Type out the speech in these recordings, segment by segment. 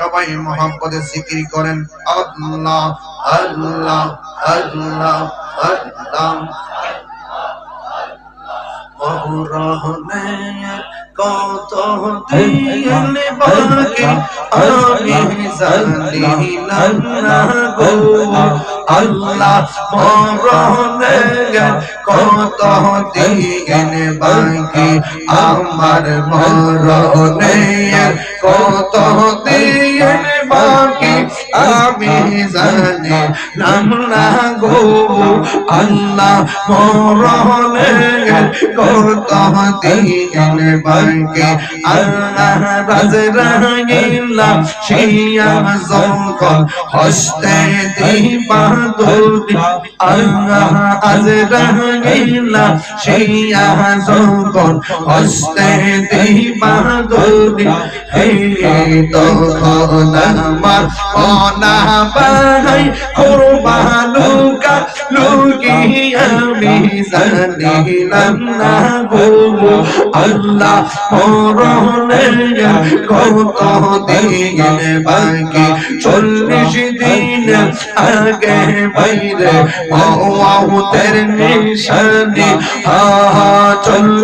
সবাই মোহাম্মদে জিকির করেন। আল্লাহ আল্লাহ আল্লাহ আল্লাহ। কত দিন বাকি আমি জানিলাম না গো। আল্লাহ কত বাকি আমার কত Claro. জানি নাম না গো, আল্লাহ মরহনের কত দিন বাকি আল্লাহ রাজ রাগিলা শিয়া জঙ্কল হস্তে দিবা দুরি আল্লাহ আজ রাগিলা শিয়া জঙ্কল হস্তে দিবা দুরি হে তো আমার অনা বাহাই কোরবানুকা লুকি আমি জানিলাম না চল্লিশ দিন আগে বাইরে মৌতের নিশানি। হা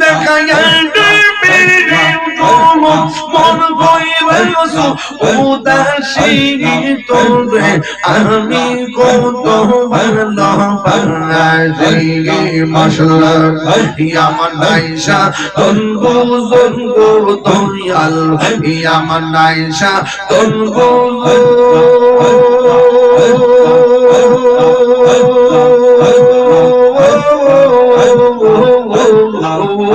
দেখাই রূপে চলো মন গইবাসো উদাসী তোরে আমি কত ভালোবাসি মাশাল্লাহ আমার নাইশা তনগো জনগো দয়াল আমার নাইশা তনগো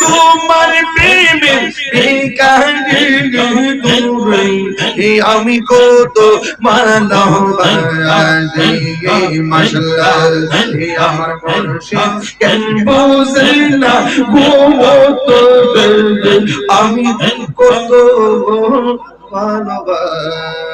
তোমার প্রেমে আমি কত ভালোবাসি মাশাল্লাহ আমার মুর্শিদ কেন বুঝে না গো তো আমি কত ভালোবাসি